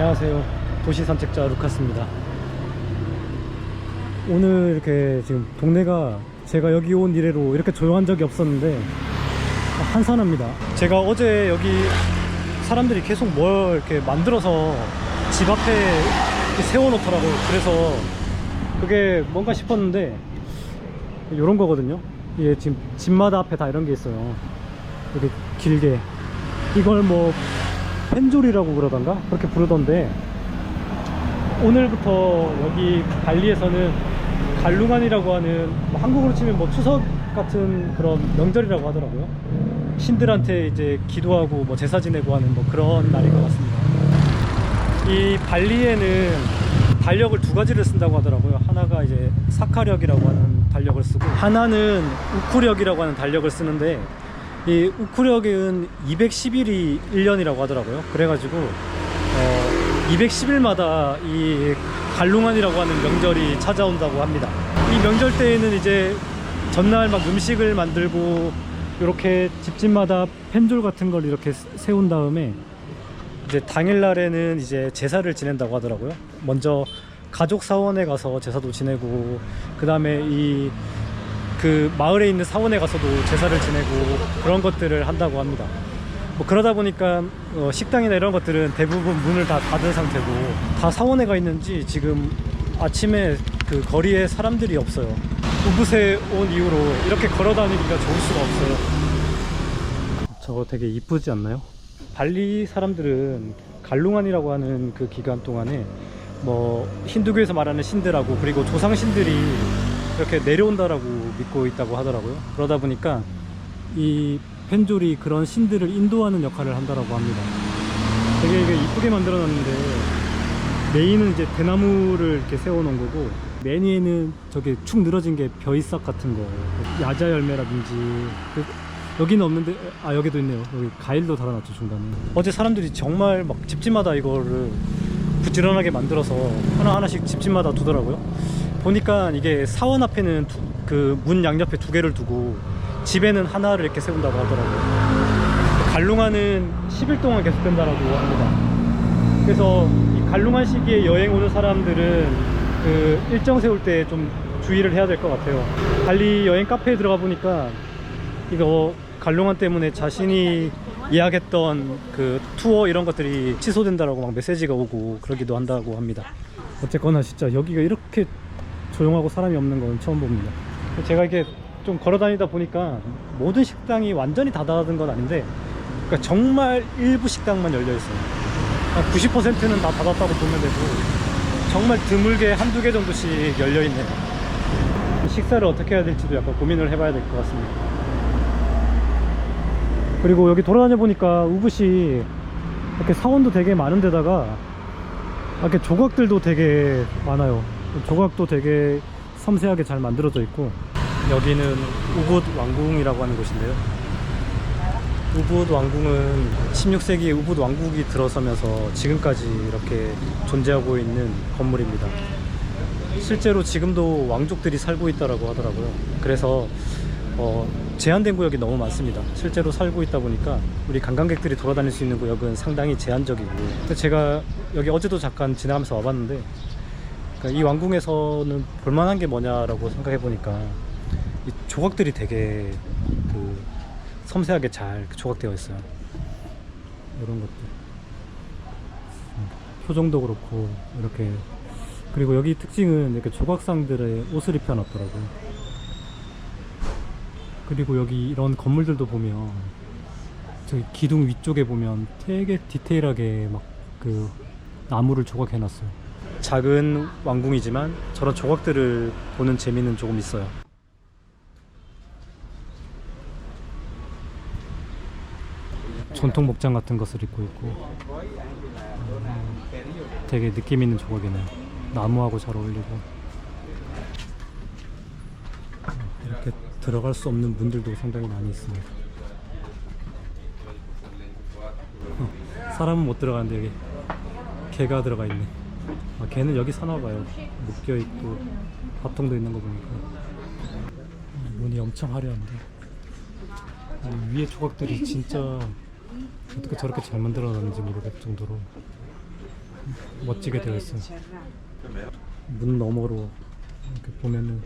안녕하세요. 도시 산책자 루카스입니다. 오늘 이렇게 지금 동네가 제가 여기 온 이래로 이렇게 조용한 적이 없었는데 한산합니다. 제가 어제 여기 사람들이 계속 뭘 이렇게 만들어서 집 앞에 세워놓더라고요. 그래서 그게 뭔가 싶었는데 이런 거거든요. 이게 지금 집마다 앞에 다 이런 게 있어요. 이렇게 길게 이걸 뭐 펜졸이라고 그러던가 그렇게 부르던데 오늘부터 여기 발리에서는 갈루간이라고 하는 뭐 한국으로 치면 뭐 추석 같은 그런 명절이라고 하더라고요. 신들한테 이제 기도하고 뭐 제사 지내고 하는 뭐 그런 날인 것 같습니다. 이 발리에는 달력을 두 가지를 쓴다고 하더라고요. 하나가 이제 사카력이라고 하는 달력을 쓰고 하나는 우쿠력이라고 하는 달력을 쓰는데 이 우쿠력은 210일이 1년이라고 하더라고요. 그래가지고 어, 210일마다 이 갈룽안이라고 하는 명절이 찾아온다고 합니다. 이 명절 때에는 이제 전날 막 음식을 만들고 이렇게 집집마다 펜졸 같은 걸 이렇게 세운 다음에 이제 당일날에는 이제 제사를 지낸다고 하더라고요. 먼저 가족 사원에 가서 제사도 지내고 그 다음에 이 그 마을에 있는 사원에 가서도 제사를 지내고 그런 것들을 한다고 합니다. 뭐 그러다 보니까 어, 식당이나 이런 것들은 대부분 문을 다 닫은 상태고 다 사원에 가 있는지 지금 아침에 그 거리에 사람들이 없어요. 우붓에 온 이후로 이렇게 걸어 다니기가 좋을 수가 없어요. 저거 되게 이쁘지 않나요? 발리 사람들은 갈룽안이라고 하는 그 기간 동안에 뭐 힌두교에서 말하는 신들하고 그리고 조상 신들이 이렇게 내려온다라고 믿고 있다고 하더라고요. 그러다 보니까 이 펜졸이 그런 신들을 인도하는 역할을 한다라고 합니다. 되게 이게 이쁘게 만들어 놨는데 메인은 이제 대나무를 이렇게 세워 놓은 거고 맨 위에는 저게 축 늘어진 게 벼이싹 같은 거 야자 열매라든지 그 여기는 없는데 아 여기도 있네요 여기 과일도 달아놨죠 중간에 어제 사람들이 정말 막 집집마다 이거를 부지런하게 만들어서 하나하나씩 집집마다 두더라고요 보니까 이게 사원 앞에는 그 문 양옆에 두 개를 두고 집에는 하나를 이렇게 세운다고 하더라고요. 갈룽아는 10일 동안 계속된다라고 합니다. 그래서 이 갈룽한 시기에 여행 오는 사람들은 그 일정 세울 때 좀 주의를 해야 될 것 같아요. 발리 여행 카페에 들어가 보니까 이거 갈롱안 때문에 자신이 예약했던 그 투어 이런 것들이 취소된다라고 막 메시지가 오고 그러기도 한다고 합니다. 어쨌거나 진짜 여기가 이렇게 조용하고 사람이 없는 건 처음 봅니다. 제가 이게 좀 걸어 다니다 보니까 모든 식당이 완전히 닫아둔 건 아닌데 그러니까 정말 일부 식당만 열려 있어요. 90%는 다 닫았다고 보면 되고 정말 드물게 한두 개 정도씩 열려 있네요. 식사를 어떻게 해야 될지도 약간 고민을 해봐야 될 것 같습니다. 그리고 여기 돌아다녀 보니까 우붓이 이렇게 사원도 되게 많은 데다가 이렇게 조각들도 되게 많아요. 조각도 되게 섬세하게 잘 만들어져 있고 여기는 우붓 왕궁이라고 하는 곳인데요. 우붓 왕궁은 16세기에 우붓 왕국이 들어서면서 지금까지 이렇게 존재하고 있는 건물입니다. 실제로 지금도 왕족들이 살고 있다라고 하더라고요. 그래서 어, 제한된 구역이 너무 많습니다. 실제로 살고 있다 보니까 우리 관광객들이 돌아다닐 수 있는 구역은 상당히 제한적이고 제가 여기 어제도 잠깐 지나가면서 와봤는데 그러니까 이 왕궁에서는 볼만한 게 뭐냐라고 생각해 보니까 이 조각들이 되게 그 섬세하게 잘 조각되어 있어요. 이런 것들 음, 표정도 그렇고 이렇게 그리고 여기 특징은 이렇게 조각상들의 옷을 입혀놨더라고요. 그리고 여기 이런 건물들도 보면 저기 기둥 위쪽에 보면 되게 디테일하게 막 그 나무를 조각해놨어요. 작은 왕궁이지만 저런 조각들을 보는 재미는 조금 있어요. 전통 목장 같은 것을 입고 있고 음, 되게 느낌 있는 조각이네요. 나무하고 잘 어울리고 이렇게 들어갈 수 없는 문들도 상당히 많이 있습니다. 어, 사람은 못 들어가는데 여기 개가 들어가 있네. 아, 개는 여기 사나 봐요. 묶여 있고 밥통도 있는 거 보니까 음, 문이 엄청 화려한데 이 위에 조각들이 진짜 어떻게 저렇게 잘 만들어놨는지 모르겠을 정도로 멋지게 되어 있어요. 문 너머로 이렇게 보면은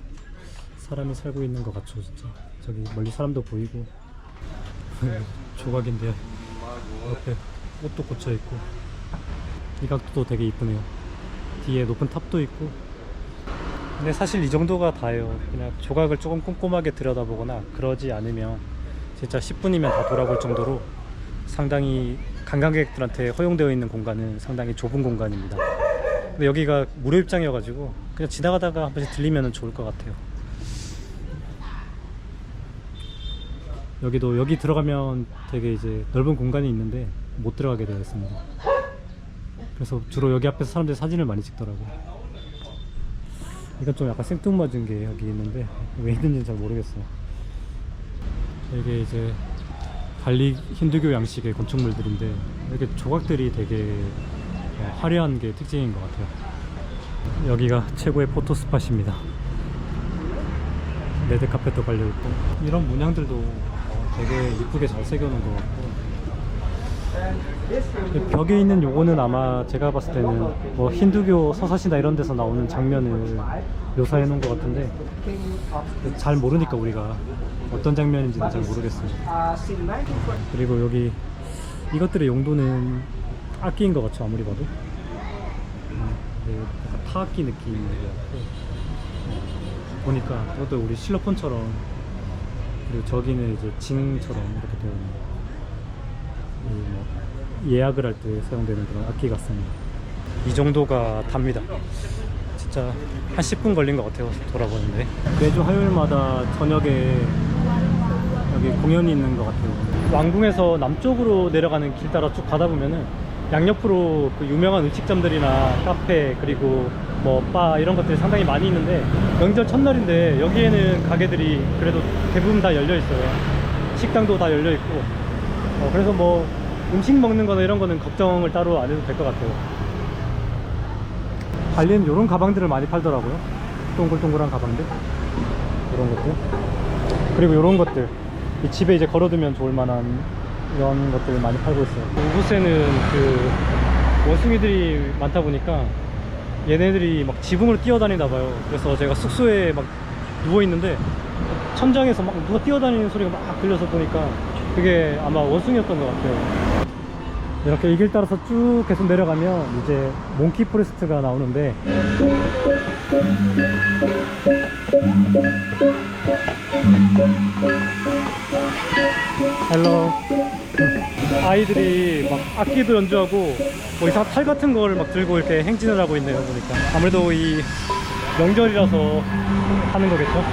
사람이 살고 있는 것 같죠, 진짜. 저기 멀리 사람도 보이고 조각인데 옆에 옷도 꽂혀 있고 이 각도도 되게 이쁘네요. 뒤에 높은 탑도 있고. 근데 사실 이 정도가 다예요. 그냥 조각을 조금 꼼꼼하게 들여다보거나 그러지 않으면 진짜 10분이면 다 돌아볼 정도로 상당히 관광객들한테 허용되어 있는 공간은 상당히 좁은 공간입니다. 근데 여기가 무료 입장이어가지고 그냥 지나가다가 한 번씩 들리면 좋을 것 같아요. 여기도 여기 들어가면 되게 이제 넓은 공간이 있는데 못 들어가게 되어 있습니다. 그래서 주로 여기 앞에서 사람들이 사진을 많이 찍더라고요. 이건 좀 약간 생뚱맞은 게 여기 있는데 왜 있는지는 잘 모르겠어요. 이게 이제 발리 힌두교 양식의 건축물들인데 이렇게 조각들이 되게 어, 화려한 게 특징인 것 같아요. 여기가 최고의 포토 스팟입니다. 레드 카펫도 걸려 있고 이런 문양들도 어, 되게 이쁘게 잘 새겨놓은 것 같고 벽에 있는 요거는 아마 제가 봤을 때는 뭐 힌두교 서사시나 이런 데서 나오는 장면을 묘사해 놓은 것 같은데 잘 모르니까 우리가 어떤 장면인지는 잘 모르겠어요. 그리고 여기 이것들의 용도는 악기인 것 같죠 아무리 봐도 음, 네, 약간 타악기 느낌인 것 같고 어, 보니까 이것도 우리 실로폰처럼 그리고 저기는 이제 징처럼 이렇게 되어 있는 예약을 할 때 사용되는 그런 악기 같습니다 이 정도가 답니다 진짜 한 10분 걸린 것 같아요 돌아보는데 매주 화요일마다 저녁에 여기 공연이 있는 것 같아요. 왕궁에서 남쪽으로 내려가는 길 따라 쭉 가다 보면은 양옆으로 그 유명한 음식점들이나 카페 그리고 뭐 바 이런 것들이 상당히 많이 있는데 명절 첫날인데 여기에는 가게들이 그래도 대부분 다 열려 있어요. 식당도 다 열려 있고 어, 그래서 뭐 음식 먹는 거나 이런 거는 걱정을 따로 안 해도 될 것 같아요. 발리는 이런 가방들을 많이 팔더라고요. 동글동글한 가방들 이런 것들. 그리고 이런 것들 이 집에 이제 걸어두면 좋을 만한 이런 것들 많이 팔고 있어요 이곳에는 그 원숭이들이 많다 보니까 얘네들이 막 지붕으로 뛰어다니나 봐요 그래서 제가 숙소에 막 누워 있는데 천장에서 막 누가 뛰어다니는 소리가 막 들려서 보니까 그게 아마 원숭이였던 것 같아요. 이렇게 이 길 따라서 쭉 계속 내려가면 이제 몽키 포레스트가 나오는데 헬로. 아이들이 막 악기도 연주하고 뭐 이상한 탈 같은 걸 막 들고 이렇게 행진을 하고 있네요 보니까. 아무래도 이 명절이라서 하는 거겠죠?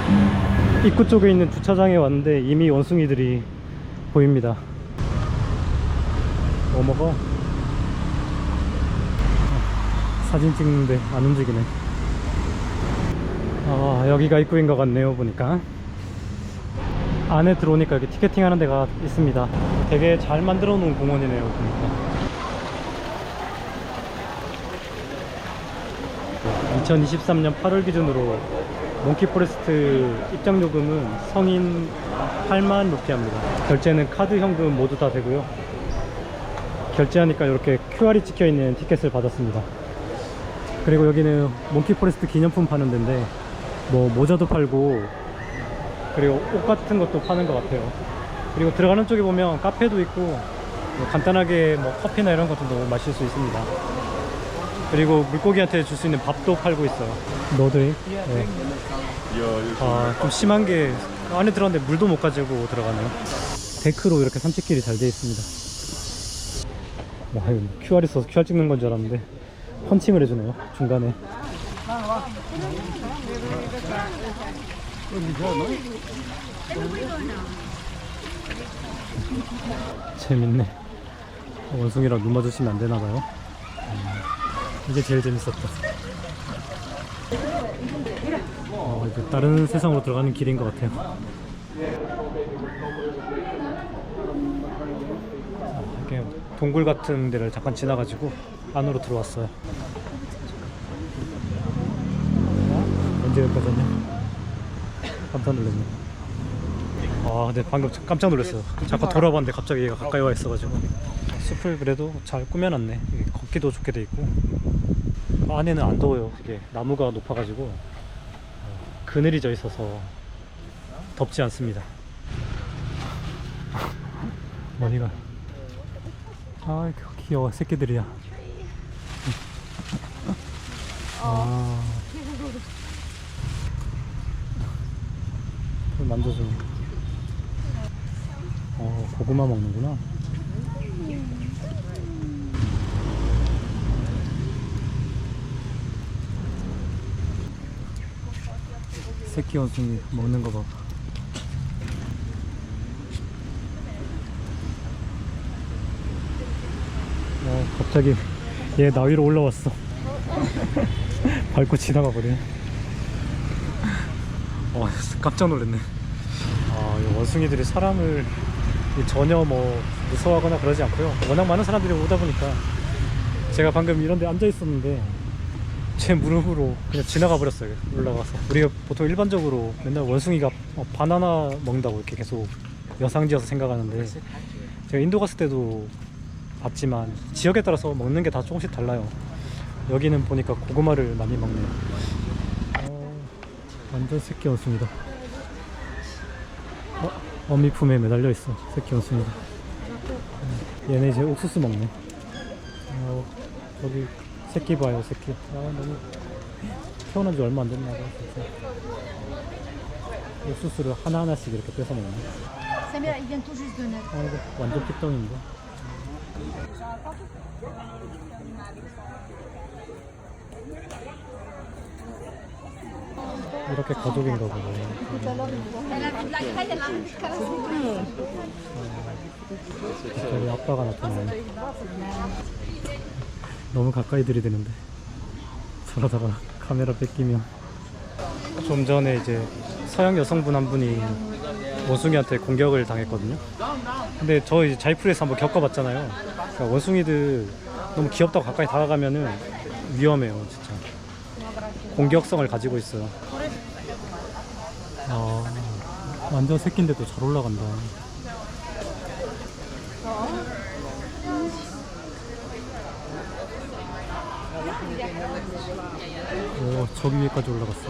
입구 쪽에 있는 주차장에 왔는데 이미 원숭이들이 보입니다. 뭐 먹어? 사진 찍는데 안 움직이네. 아 여기가 입구인 것 같네요 보니까. 안에 들어오니까 여기 티켓팅 하는 데가 있습니다. 되게 잘 만들어 놓은 공원이네요 보니까. 2023년 8월 기준으로 몽키 포레스트 입장 요금은 성인 8만 루피아입니다 결제는 카드 현금 모두 다 되고요 결제하니까 이렇게 QR이 찍혀 있는 티켓을 받았습니다 그리고 여기는 몽키 포레스트 기념품 파는 데인데 뭐 모자도 팔고 그리고 옷 같은 것도 파는 것 같아요. 그리고 들어가는 쪽에 보면 카페도 있고 뭐 간단하게 뭐 커피나 이런 것도 마실 수 있습니다. 그리고 물고기한테 줄 수 있는 밥도 팔고 있어요. 너드링? 네. 아, 좀 심한 게 안에 들어갔는데 물도 못 가지고 들어가네요. 데크로 이렇게 산책길이 잘 되어 있습니다. 와, 이거 QR 있어서 QR 찍는 건 줄 알았는데 펀칭을 해주네요. 중간에. 재밌네. 원숭이랑 눈 마주치면 안 되나 봐요. 음, 이게 제일 재밌었다. 어, 이제 다른 세상으로 들어가는 길인 것 같아요. 이렇게 동굴 같은 데를 잠깐 지나가지고 안으로 들어왔어요. 언제 여기까지냐? 깜짝 놀랐네. 아, 근데 방금 깜짝 놀랐어요. 잠깐 돌아봤는데 갑자기 얘가 가까이 와 있어가지고 숲을 그래도 잘 꾸며놨네. 이게 걷기도 좋게 돼 있고 안에는 안 더워요. 이게 나무가 높아가지고 어, 그늘이 져 있어서 덥지 않습니다. 머리가 아 귀여워 새끼들이야. 아. 좀 만져줘. 어, 고구마 먹는구나. 새끼 원숭이 먹는 거 봐. 어, 갑자기 얘 나 위로 올라왔어. 밟고 지나가 버리네. 어, 깜짝 놀랐네. 아, 이 원숭이들이 사람을 전혀 뭐 무서워하거나 그러지 않고요. 워낙 많은 사람들이 오다 보니까 제가 방금 이런 데 앉아 있었는데 제 무릎으로 그냥 지나가 버렸어요. 올라가서. 우리가 보통 일반적으로 맨날 원숭이가 어, 바나나 먹는다고 이렇게 계속 여상지어서 생각하는데 제가 인도 갔을 때도 봤지만 지역에 따라서 먹는 게 다 조금씩 달라요. 여기는 보니까 고구마를 많이 먹네요. 어, 완전 새끼 원숭이다. 어, 어미 품에 매달려 있어. 새끼 원숭이가. 음, 얘네 이제 옥수수 먹네. 어, 저기 새끼 봐요, 새끼. 아, 너무 태어난 지 얼마 안 됐나 봐, 진짜. 옥수수를 하나하나씩 이렇게 뺏어 먹네. 아, 이거 완전 픽덩인데. 이렇게 가족인가 보네. 갑자기 아빠가 나타나네. 너무 가까이 들이대는데. 저러다가 카메라 뺏기면. 좀 전에 이제 서양 여성분 한 분이 원숭이한테 공격을 당했거든요. 근데 저 이제 자이풀에서 한번 겪어봤잖아요. 그러니까 원숭이들 너무 귀엽다고 가까이 다가가면은 위험해요, 진짜. 공격성을 가지고 있어요. 아, 완전 새끼인데도 잘 올라간다. 오, 저기 위에까지 올라갔어.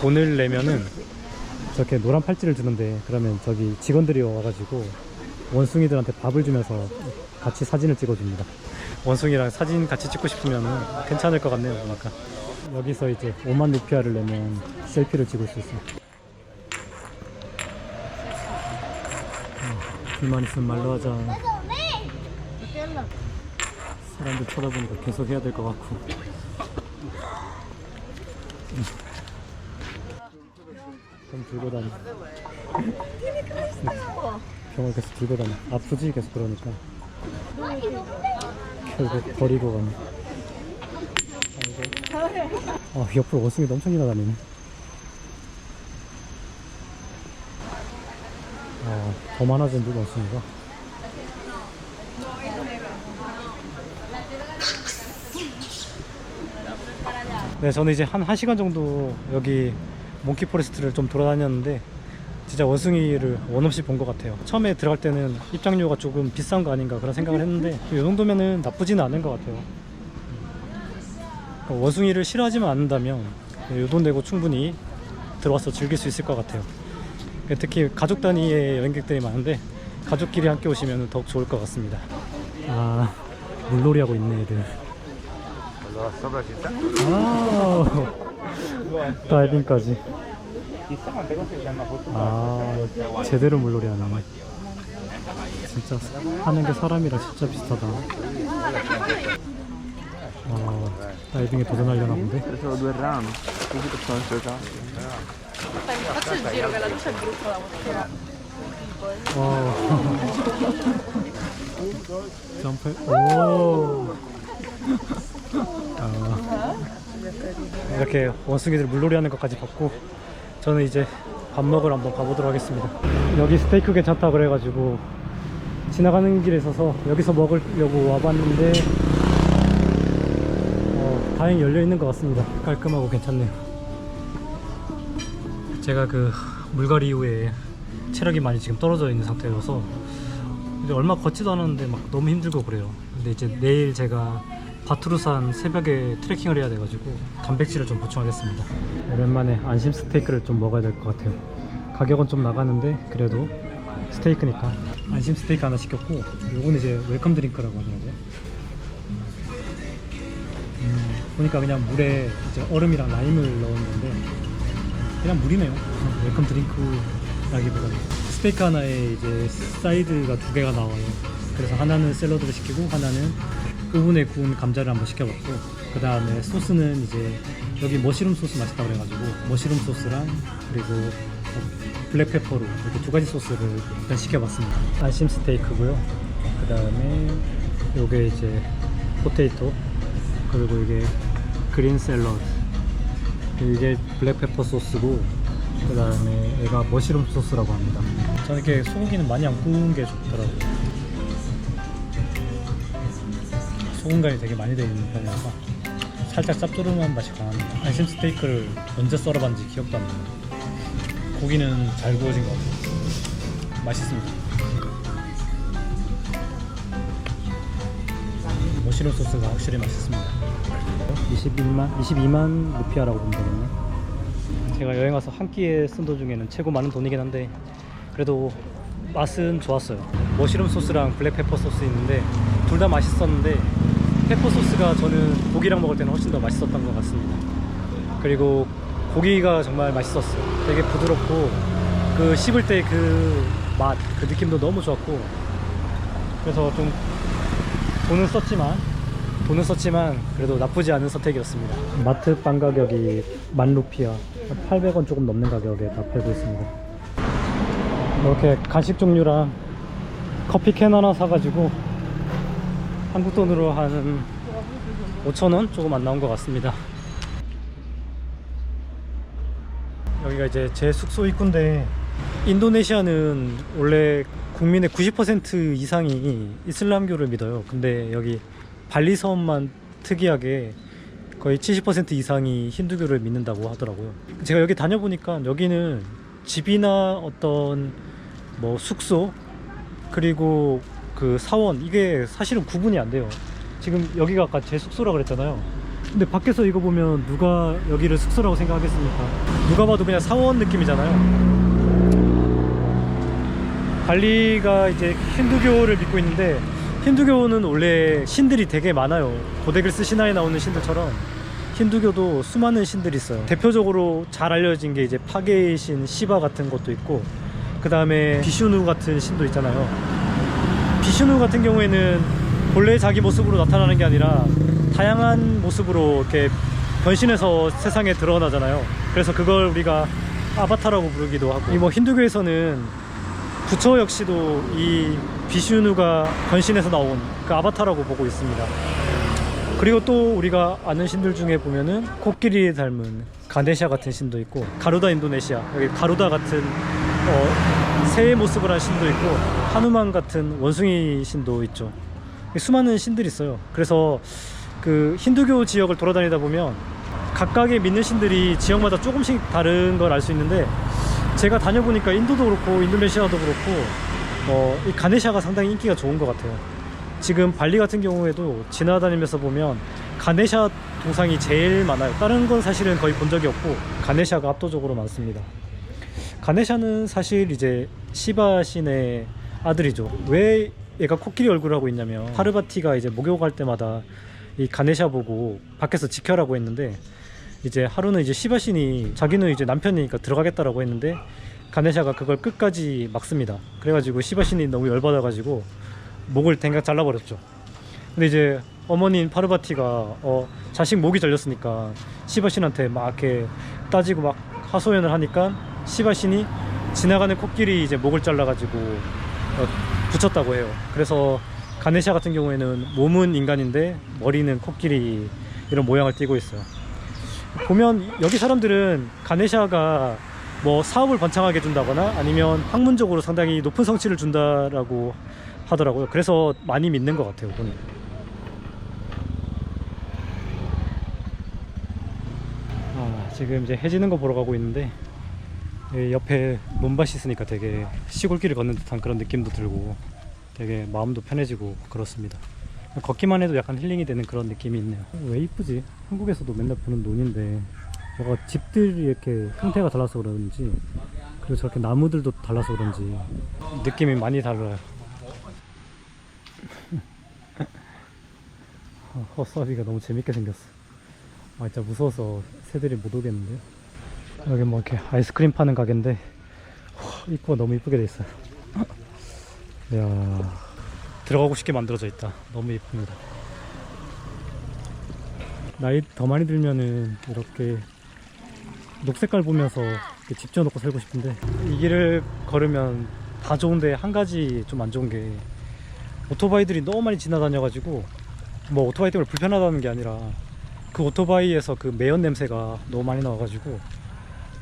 돈을 내면은 저렇게 노란 팔찌를 주는데 그러면 저기 직원들이 와가지고 원숭이들한테 밥을 주면서 같이 사진을 찍어줍니다. 원숭이랑 사진 같이 찍고 싶으면 괜찮을 것 같네요. 보니까 여기서 이제 5만 루피아를 내면 셀피를 찍을 수 있어요. 어, 불만 있으면 말로 하자. 사람들 쳐다보니까 계속 해야 될 것 같고. 좀 들고 다니. 병을 계속 들고 다니. 아프지 계속 그러니까. 결국 버리고 가네. 아이고. 아 옆으로 원숭이도 엄청 지나다니네. 아, 더 많아진 줄 원숭이가. 네, 저는 이제 한 1시간 정도 여기 몽키 포레스트를 좀 돌아다녔는데 진짜 원숭이를 원 없이 본 것 같아요. 처음에 들어갈 때는 입장료가 조금 비싼 거 아닌가 그런 생각을 했는데 이 정도면은 나쁘지는 않은 것 같아요. 그러니까 원숭이를 싫어하지만 않는다면 이 돈 내고 충분히 들어와서 즐길 수 있을 것 같아요. 특히 가족 단위의 여행객들이 많은데 가족끼리 함께 오시면 더욱 좋을 것 같습니다. 아 물놀이 하고 있네 애들. Ci sta. 아 다이빙까지. 아 제대로 물놀이 하네. 진짜 하는 게 사람이랑 진짜 비슷하다. 아 다이빙에 도전하려나 본데. 어. 점프. 오. 아. 이렇게 원숭이들 물놀이 하는 것까지 봤고 저는 이제 밥 먹으러 한번 가보도록 하겠습니다. 여기 스테이크 괜찮다 그래가지고 지나가는 길에 있어서 여기서 먹으려고 와봤는데 어, 다행히 열려 있는 것 같습니다. 깔끔하고 괜찮네요. 제가 그 물갈이 이후에 체력이 많이 지금 떨어져 있는 상태여서 근데 얼마 걷지도 않았는데 막 너무 힘들고 그래요. 근데 이제 내일 제가 바투르산 새벽에 트레킹을 해야 돼가지고 단백질을 좀 보충하겠습니다. 오랜만에 안심 스테이크를 좀 먹어야 될 것 같아요. 가격은 좀 나가는데 그래도 스테이크니까 안심 스테이크 하나 시켰고 요거는 이제 웰컴 드링크라고 하더라고요. 음, 보니까 그냥 물에 이제 얼음이랑 라임을 넣은 건데 그냥 물이네요. 웰컴 드링크라기보다는 스테이크 하나에 이제 사이드가 두 개가 나와요. 그래서 하나는 샐러드를 시키고 하나는 오븐에 구운 감자를 한번 시켜봤고 그 다음에 소스는 이제 여기 머시룸 소스 맛있다 그래가지고 머시룸 소스랑 그리고 어, 블랙페퍼로 이렇게 두 가지 소스를 일단 시켜봤습니다. 안심 스테이크고요. 그 다음에 요게 이제 포테이토 그리고 이게 그린 샐러드 이게 블랙페퍼 소스고 그 다음에 얘가 머시룸 소스라고 합니다 저는 이렇게 소고기는 많이 안 구운 게 좋더라고요 소금 간이 되게 많이 되어 있는 편이라서 살짝 짭조름한 맛이 강합니다. 안심 스테이크를 언제 썰어봤는지 기억도 안 나요. 고기는 잘 구워진 것 같아요. 맛있습니다. 머시룸 소스가 확실히 맛있습니다. 21만 22만 루피아라고 보면 되겠네. 제가 여행 와서 한 끼에 쓴 돈 중에는 최고 많은 돈이긴 한데 그래도 맛은 좋았어요. 머시룸 소스랑 블랙페퍼 소스 있는데 둘 다 맛있었는데 페퍼 소스가 저는 고기랑 먹을 때는 훨씬 더 맛있었던 것 같습니다. 그리고 고기가 정말 맛있었어요. 되게 부드럽고 그 씹을 때 그 맛, 그 느낌도 너무 좋았고 그래서 좀 돈은 썼지만 돈은 썼지만 그래도 나쁘지 않은 선택이었습니다. 마트 빵 가격이 만 루피아 800원 조금 넘는 가격에 다 팔고 있습니다. 이렇게 간식 종류랑 커피 캔 하나 사가지고 한국 돈으로 한 5,000원 조금 안 나온 것 같습니다. 여기가 이제 제 숙소 입구인데 인도네시아는 원래 국민의 90% 이상이 이슬람교를 믿어요. 근데 여기 발리 섬만 특이하게 거의 70% 이상이 힌두교를 믿는다고 하더라고요. 제가 여기 다녀보니까 여기는 집이나 어떤 뭐 숙소 그리고 그 사원 이게 사실은 구분이 안 돼요. 지금 여기가 아까 제 숙소라 그랬잖아요. 근데 밖에서 이거 보면 누가 여기를 숙소라고 생각하겠습니까? 누가 봐도 그냥 사원 느낌이잖아요. 발리가 이제 힌두교를 믿고 있는데 힌두교는 원래 신들이 되게 많아요. 고데글스 신화에 나오는 신들처럼 힌두교도 수많은 신들이 있어요. 대표적으로 잘 알려진 게 이제 파괴의 신 시바 같은 것도 있고 그 다음에 비슈누 같은 신도 있잖아요. 비슈누 같은 경우에는 본래 자기 모습으로 나타나는 게 아니라 다양한 모습으로 이렇게 변신해서 세상에 드러나잖아요. 그래서 그걸 우리가 아바타라고 부르기도 하고 이 뭐 힌두교에서는 부처 역시도 이 비슈누가 변신해서 나온 그 아바타라고 보고 있습니다. 그리고 또 우리가 아는 신들 중에 보면은 코끼리 닮은 가네샤 같은 신도 있고 가루다 인도네시아 여기 가루다 같은 어, 새의 모습을 한 신도 있고 하누만 같은 원숭이 신도 있죠. 수많은 신들이 있어요. 그래서 그 힌두교 지역을 돌아다니다 보면 각각의 믿는 신들이 지역마다 조금씩 다른 걸 알 수 있는데 제가 다녀보니까 인도도 그렇고 인도네시아도 그렇고 어, 이 가네샤가 상당히 인기가 좋은 것 같아요. 지금 발리 같은 경우에도 지나다니면서 보면 가네샤 동상이 제일 많아요. 다른 건 사실은 거의 본 적이 없고 가네샤가 압도적으로 많습니다. 가네샤는 사실 이제 시바 신의 아들이죠. 왜 얘가 코끼리 얼굴을 하고 있냐면 파르바티가 이제 목욕할 때마다 이 가네샤 보고 밖에서 지켜라고 했는데 이제 하루는 이제 시바 신이 자기는 이제 남편이니까 들어가겠다라고 했는데 가네샤가 그걸 끝까지 막습니다. 그래가지고 시바 신이 너무 열받아가지고 목을 댕강 잘라버렸죠. 근데 이제 어머니인 파르바티가 어, 자식 목이 잘렸으니까 시바 신한테 막 이렇게 따지고 막 하소연을 하니까 시바 신이 지나가는 코끼리 이제 목을 잘라가지고 어, 붙였다고 해요. 그래서 가네샤 같은 경우에는 몸은 인간인데 머리는 코끼리 이런 모양을 띠고 있어요. 보면 여기 사람들은 가네샤가 뭐 사업을 번창하게 준다거나 아니면 학문적으로 상당히 높은 성취를 준다라고 하더라고요. 그래서 많이 믿는 것 같아요. 보니. 아, 지금 이제 해지는 거 보러 가고 있는데 이 옆에 논밭이 있으니까 되게 시골길을 걷는 듯한 그런 느낌도 들고 되게 마음도 편해지고 그렇습니다. 걷기만 해도 약간 힐링이 되는 그런 느낌이 있네요. 왜 이쁘지? 한국에서도 맨날 보는 논인데 뭔가 집들이 이렇게 형태가 달라서 그런지 그리고 저렇게 나무들도 달라서 그런지 느낌이 많이 달라요. 아, 허수아비가 너무 재밌게 생겼어. 아 진짜 무서워서 새들이 못 오겠는데요. 여기 뭐 이렇게 아이스크림 파는 가게인데 와, 입구가 너무 이쁘게 돼 있어요. 이야 들어가고 싶게 만들어져 있다. 너무 이쁩니다. 나이 더 많이 들면은 이렇게 녹색깔 보면서 집 지어놓고 살고 싶은데 이 길을 걸으면 다 좋은데 한 가지 좀 안 좋은 게 오토바이들이 너무 많이 지나다녀가지고 뭐 오토바이 때문에 불편하다는 게 아니라 그 오토바이에서 그 매연 냄새가 너무 많이 나와가지고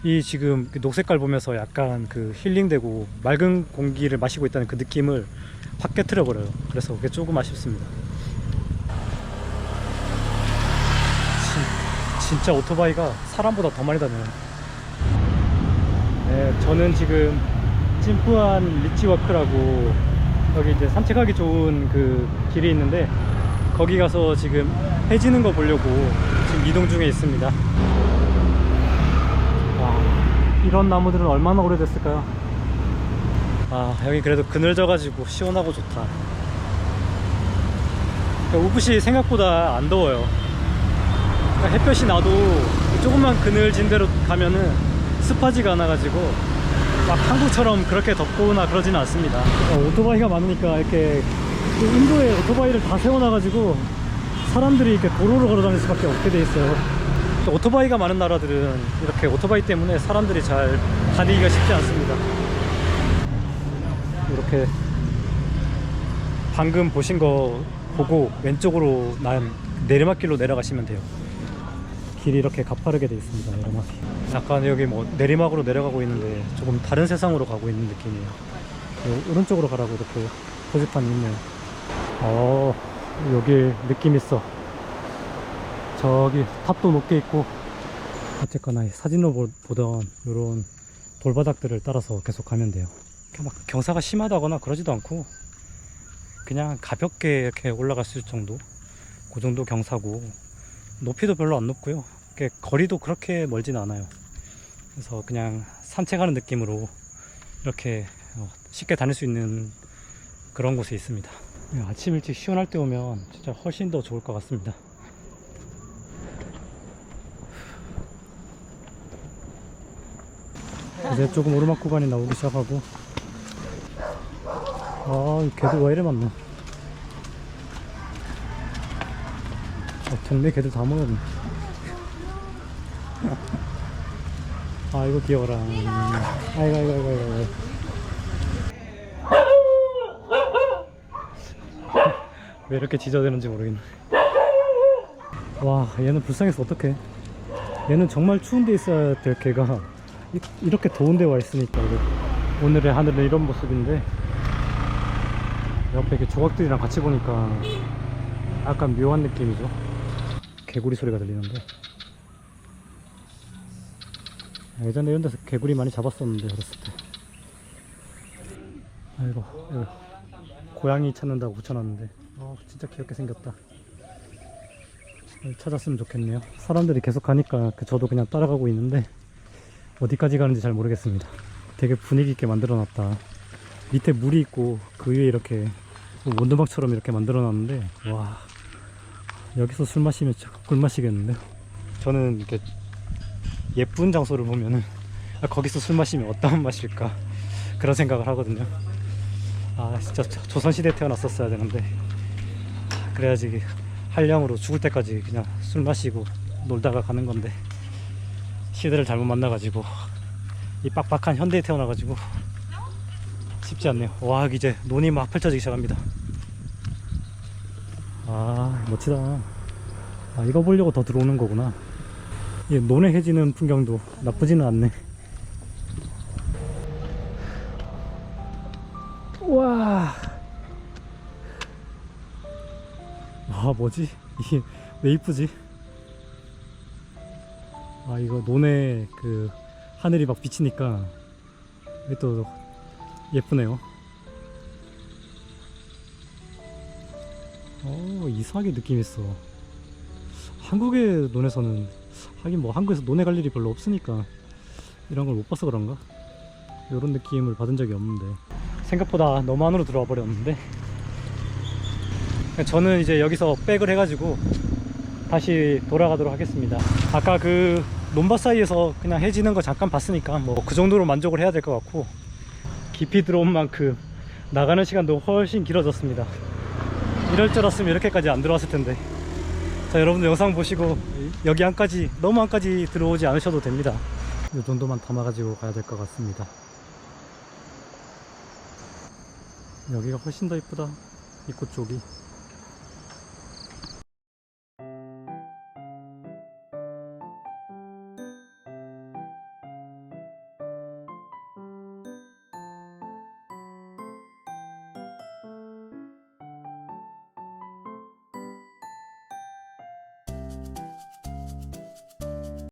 이 지금 그 녹색깔 보면서 약간 그 힐링되고 맑은 공기를 마시고 있다는 그 느낌을 확 깨트려 버려요. 그래서 그게 조금 아쉽습니다. 진, 진짜 오토바이가 사람보다 더 많이 다녀요. 네, 저는 지금 찐뿌한 리치워크라고 여기 이제 산책하기 좋은 그 길이 있는데 거기 가서 지금 해지는 거 보려고 지금 이동 중에 있습니다. 와, 이런 나무들은 얼마나 오래됐을까요? 아, 여기 그래도 그늘져가지고 시원하고 좋다. 그러니까 우붓이 생각보다 안 더워요. 그러니까 햇볕이 나도 조금만 그늘진 데로 가면은 습하지가 않아가지고 막 한국처럼 그렇게 덥거나 그러지는 않습니다. 그러니까 오토바이가 많으니까 이렇게 그 인도에 오토바이를 다 세워놔가지고 사람들이 이렇게 도로를 걸어 다닐 수밖에 없게 돼 있어요. 오토바이가 많은 나라들은 이렇게 오토바이 때문에 사람들이 잘 다니기가 쉽지 않습니다. 이렇게 방금 보신 거 보고 왼쪽으로 난 내리막길로 내려가시면 돼요. 길이 이렇게 가파르게 돼 있습니다. 내리막이. 약간 여기 뭐 내리막으로 내려가고 있는데 조금 다른 세상으로 가고 있는 느낌이에요. 요- 오른쪽으로 가라고 이렇게 표지판이 있네요. 어, 여기 느낌 있어. 저기 탑도 높게 있고 어쨌거나 이 사진으로 보- 보던 이런 돌바닥들을 따라서 계속 가면 돼요. 막 경사가 심하다거나 그러지도 않고 그냥 가볍게 이렇게 올라갈 수 있을 정도? 그 정도 경사고 높이도 별로 안 높고요. 거리도 그렇게 멀진 않아요. 그래서 그냥 산책하는 느낌으로 이렇게 어, 쉽게 다닐 수 있는 그런 곳에 있습니다. 네, 아침 일찍 시원할 때 오면 진짜 훨씬 더 좋을 것 같습니다 이제 조금 오르막 구간이 나오기 시작하고 아, 이 개들 왜 이래 많네. 어, 동네 개들 다 모였네. 아이고, 귀여워라. 아이고, 아이고, 아이고, 아이고. 왜 이렇게 짖어대는지 모르겠네. 와, 얘는 불쌍해서 어떡해. 얘는 정말 추운 데 있어야 될 개가 이- 이렇게 더운 데 와 있으니까. 오늘의 하늘은 이런 모습인데. 옆에 이렇게 조각들이랑 같이 보니까 약간 묘한 느낌이죠. 개구리 소리가 들리는데. 예전에 이런 데서 개구리 많이 잡았었는데, 어렸을 때. 아이고, 아이고. 고양이 찾는다고 붙여놨는데. 어, 진짜 귀엽게 생겼다. 잘 찾았으면 좋겠네요. 사람들이 계속 가니까 그 저도 그냥 따라가고 있는데, 어디까지 가는지 잘 모르겠습니다. 되게 분위기 있게 만들어놨다. 밑에 물이 있고 그 위에 이렇게 원두막처럼 이렇게 만들어 놨는데 와 여기서 술 마시면 진짜 꿀맛이겠는데요 저는 이렇게 예쁜 장소를 보면은 아, 거기서 술 마시면 어떤 맛일까? 그런 생각을 하거든요. 아 진짜 조- 조선시대에 태어났었어야 되는데. 아, 그래야지 한량으로 죽을 때까지 그냥 술 마시고 놀다가 가는 건데 시대를 잘못 만나가지고 이 빡빡한 현대에 태어나가지고 쉽지 않네요. 와, 이제 논이 막 펼쳐지기 시작합니다. 아, 멋지다. 아, 이거 보려고 더 들어오는 거구나. 이 논에 해지는 풍경도 나쁘지는 않네. 와. 와, 뭐지? 이게 왜 이쁘지? 아, 이거 논에 그 하늘이 막 비치니까 또 예쁘네요. 어 이상하게 느낌 있어. 한국의 논에서는 하긴 뭐 한국에서 논에 갈 일이 별로 없으니까 이런 걸 못 봐서 그런가? 이런 느낌을 받은 적이 없는데. 생각보다 너무 안으로 들어와 버렸는데. 저는 이제 여기서 백을 해가지고 다시 돌아가도록 하겠습니다. 아까 그 논밭 사이에서 그냥 해지는 거 잠깐 봤으니까 뭐 그 정도로 만족을 해야 될 것 같고 깊이 들어온 만큼 나가는 시간도 훨씬 길어졌습니다. 이럴 줄 알았으면 이렇게까지 안 들어왔을 텐데. 자 여러분들 영상 보시고 여기 안까지 너무 안까지 들어오지 않으셔도 됩니다. 이 정도만 담아가지고 가야 될 것 같습니다. 여기가 훨씬 더 이쁘다. 입구 쪽이